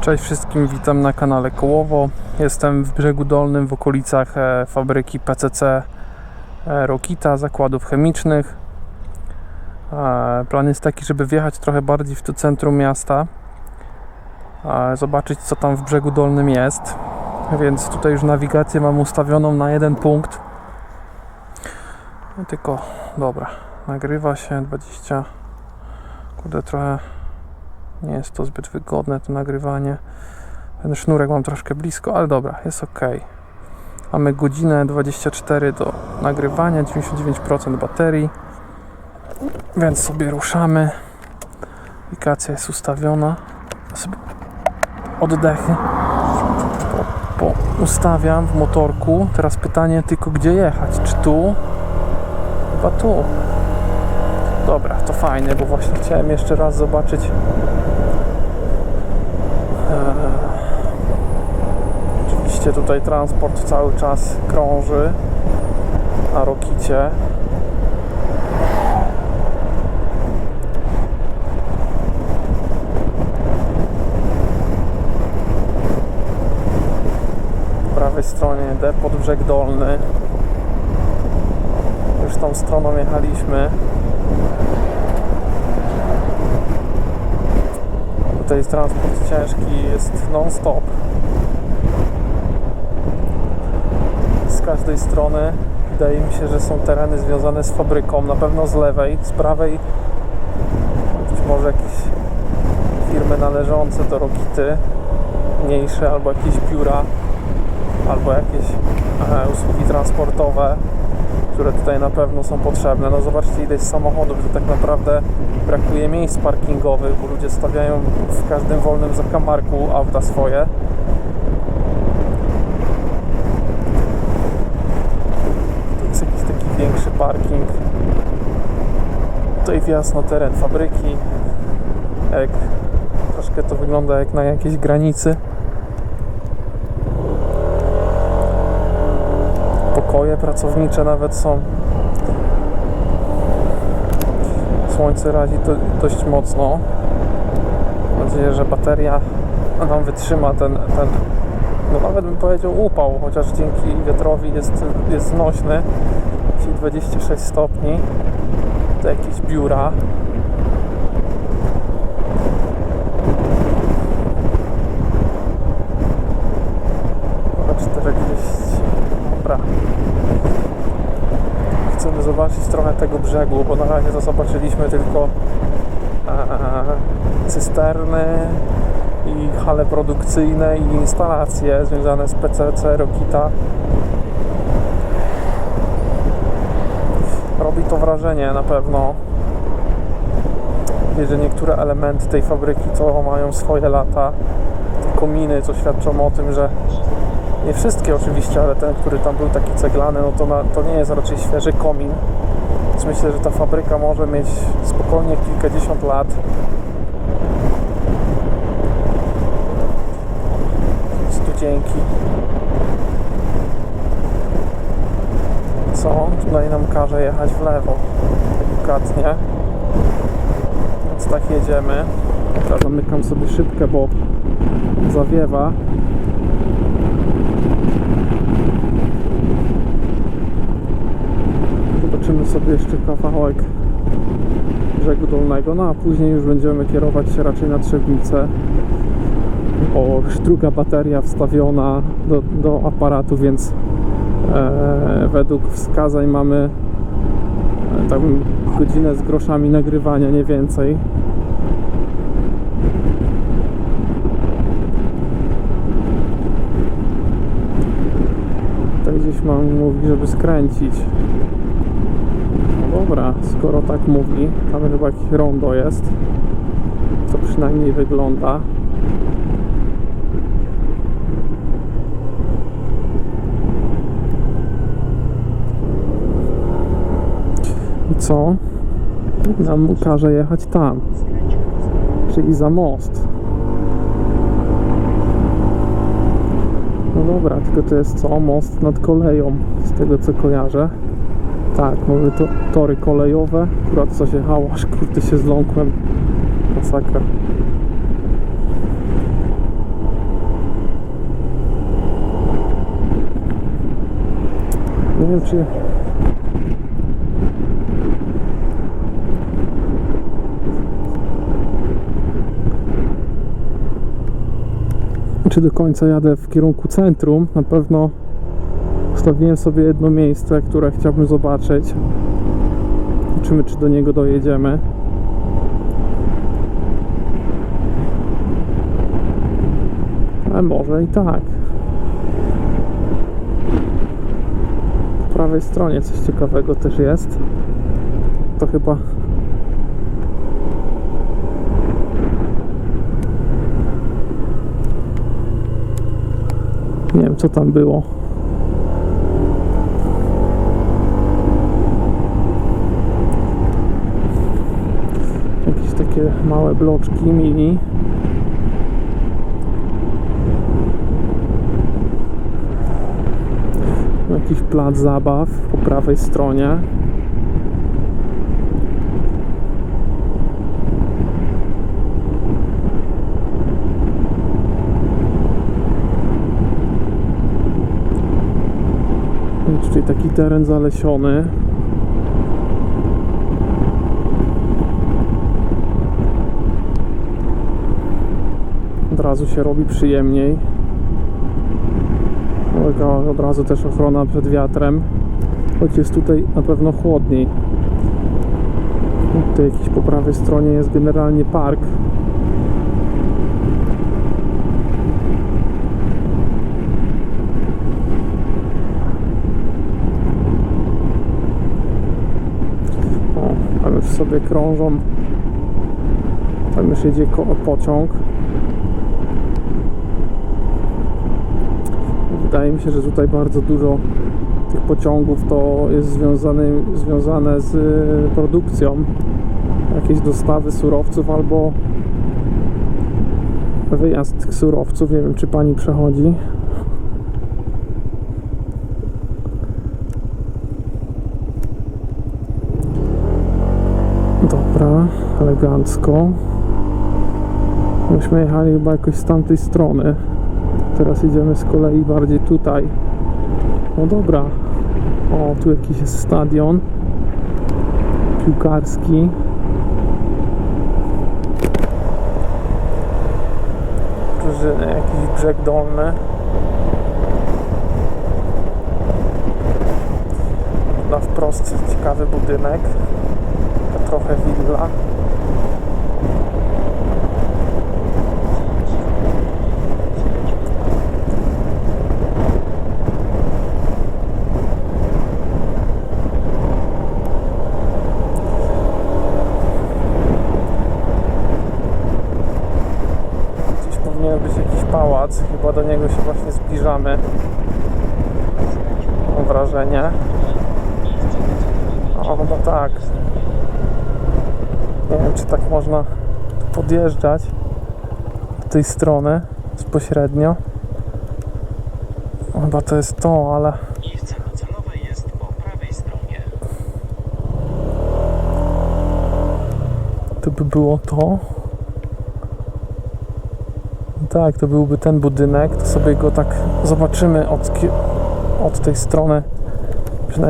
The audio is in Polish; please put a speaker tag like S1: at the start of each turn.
S1: Cześć wszystkim, witam na kanale Kołowo. Jestem w Brzegu Dolnym w okolicach e, fabryki PCC e, Rokita, zakładów chemicznych. E, Plan jest taki, żeby wjechać trochę bardziej w to centrum miasta, zobaczyć co tam w Brzegu Dolnym jest. Więc tutaj już nawigację mam ustawioną na jeden punkt. No tylko, dobra, nagrywa się 20. Kurde, trochę nie jest to zbyt wygodne to nagrywanie. Ten sznurek mam troszkę blisko, ale dobra, jest ok. Mamy godzinę 24 do nagrywania, 99% baterii. Więc sobie ruszamy. Aplikacja jest ustawiona. Oddechy po, po ustawiam w motorku. Teraz pytanie tylko gdzie jechać? Czy tu? Chyba tu. Dobra, to fajnie, bo właśnie chciałem jeszcze raz zobaczyć Oczywiście tutaj transport cały czas krąży na Rokicie. Prawej stronie depot Brzeg Dolny. Już tą stroną jechaliśmy. Tutaj jest transport ciężki, jest non-stop. Z każdej strony wydaje mi się, że są tereny związane z fabryką, na pewno z lewej, z prawej być może jakieś firmy należące do Rokity, mniejsze, albo jakieś biura, albo jakieś usługi transportowe, które tutaj na pewno są potrzebne. No zobaczcie ile jest samochodów, że tak naprawdę brakuje miejsc parkingowych, bo ludzie stawiają w każdym wolnym zakamarku auta swoje. To jest jakiś taki większy parking. Tutaj wjazd na teren fabryki. Jak troszkę to wygląda jak na jakiejś granicy. Pokoje pracownicze nawet są. Słońce razi to dość mocno. Mam nadzieję, że bateria nam wytrzyma ten, ten no nawet bym powiedział upał, chociaż dzięki wiatrowi jest, jest. Dzisiaj 26 stopni. To jakieś biura. Chyba 40. Dobra. Chcemy zobaczyć trochę tego brzegu, bo na razie to zobaczyliśmy tylko e, cysterny i hale produkcyjne i instalacje związane z PCC Rokita. Robi to wrażenie na pewno. Wie, że niektóre elementy tej fabryki to mają swoje lata. Te kominy, co świadczą o tym, że nie wszystkie oczywiście, ale ten, który tam był taki ceglany, no to, na, to nie jest raczej świeży komin. Więc myślę, że ta fabryka może mieć spokojnie kilkadziesiąt lat. Studzienki. Co? Tutaj nam każe jechać w lewo. Delikatnie. Więc tak jedziemy. Zamykam sobie szybkę, bo zawiewa. Zobaczymy sobie jeszcze kawałek brzegu dolnego, no a później już będziemy kierować się raczej na Trzebnicę. O, druga bateria wstawiona do, do aparatu, więc e, według wskazań mamy e, tak godzinę z groszami nagrywania, nie więcej. Tutaj gdzieś mam mówi, żeby skręcić. Dobra, skoro tak mówi, tam chyba jakieś rondo jest. To przynajmniej wygląda. I co? Nam każe jechać tam. Czyli za most. No dobra, tylko to jest co? Most nad koleją, z tego co kojarzę. Tak, mamy to, tory kolejowe. Akurat coś jechało, aż kurde się zląkłem. Masakra. Nie wiem czy... Czy do końca jadę w kierunku centrum? Na pewno ustawiłem sobie jedno miejsce, które chciałbym zobaczyć. Zobaczymy, czy do niego dojedziemy. Ale może i tak. Po prawej stronie coś ciekawego też jest. To chyba. Nie wiem, co tam było. Takie małe bloczki mini. Jakiś plac zabaw po prawej stronie. I tutaj taki teren zalesiony. Razu się robi przyjemniej. Taka od razu też ochrona przed wiatrem. Choć jest tutaj na pewno chłodniej. Tutaj jakiś po prawej stronie jest generalnie park. O, tam już sobie krążą. Tam już jedzie pociąg. Wydaje mi się, że tutaj bardzo dużo tych pociągów to jest związane, związane z y, produkcją. Jakieś dostawy surowców albo wyjazd tych surowców. Nie wiem, czy pani przechodzi. Dobra, elegancko. Myśmy jechali chyba jakoś z tamtej strony. Teraz idziemy z kolei bardziej tutaj. No dobra. O, tu jakiś jest stadion piłkarski. Drużyny, jakiś brzeg dolny. Na wprost ciekawy budynek. Trochę willa. Gdzieś powinien być jakiś pałac. Chyba do niego się właśnie zbliżamy. Mam wrażenie. O, no tak. Nie wiem, czy tak można podjeżdżać z tej strony bezpośrednio. Chyba to jest to, ale
S2: Miejsce docelowe jest po prawej stronie.
S1: to by było to. Tak, to byłby ten budynek. To sobie go tak zobaczymy od, od tej strony